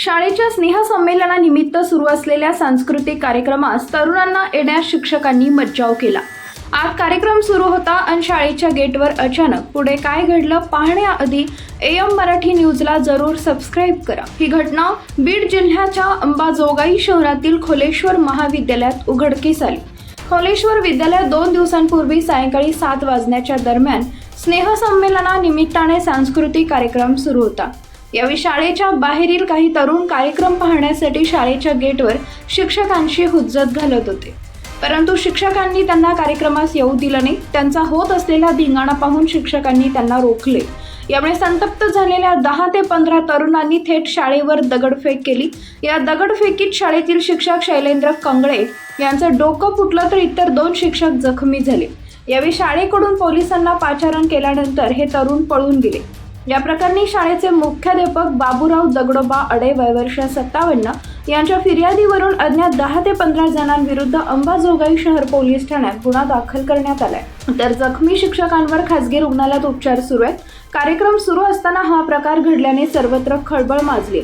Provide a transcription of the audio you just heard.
शाळेच्या स्नेहसंमेलनानिमित्त सुरू असलेल्या सांस्कृतिक कार्यक्रमास तरुणांना येण्यास शिक्षकांनी मज्जाव केला. आज कार्यक्रम सुरू होता आणि शाळेच्या गेटवर अचानक पुढे काय घडलं पाहण्याआधी एम मराठी न्यूजला जरूर सबस्क्राईब करा. ही घटना बीड जिल्ह्याच्या अंबाजोगाई शहरातील खोलेश्वर महाविद्यालयात उघडकीस आली. खोलेश्वर विद्यालयात दोन दिवसांपूर्वी सायंकाळी सात वाजण्याच्या दरम्यान स्नेहसंमेलनानिमित्ताने सांस्कृतिक कार्यक्रम सुरू होता. यावेळी शाळेच्या बाहेरील काही तरुण कार्यक्रम पाहण्यासाठी शाळेच्या गेटवर शिक्षकांशी हुज्जत घालत होते. परंतु शिक्षकांनी त्यांना कार्यक्रमास येऊ दिलं नाही. त्यांचा होत असलेला धिंगाणा पाहून शिक्षकांनी त्यांना रोखले. यामुळे संतप्त झालेल्या दहा ते पंधरा तरुणांनी थेट शाळेवर दगडफेक केली. या दगडफेकीत शाळेतील शिक्षक शैलेंद्र कंगळे यांचं डोकं फुटलं तर इतर दोन शिक्षक जखमी झाले. यावेळी शाळेकडून पोलिसांना पाचारण केल्यानंतर हे तरुण पळून गेले. या प्रकरणी शाळेचे मुख्याध्यापक बाबूराव दगडोबा अडे वयवर्ष सत्तावन्न यांच्या फिर्यादीवरून अज्ञात दहा ते पंधरा जणांविरुद्ध अंबाजोगाई शहर पोलीस ठाण्यात गुन्हा दाखल करण्यात आलाय. तर जखमी शिक्षकांवर खासगी रुग्णालयात उपचार सुरू आहेत. कार्यक्रम सुरू असताना हा प्रकार घडल्याने सर्वत्र खळबळ माजली.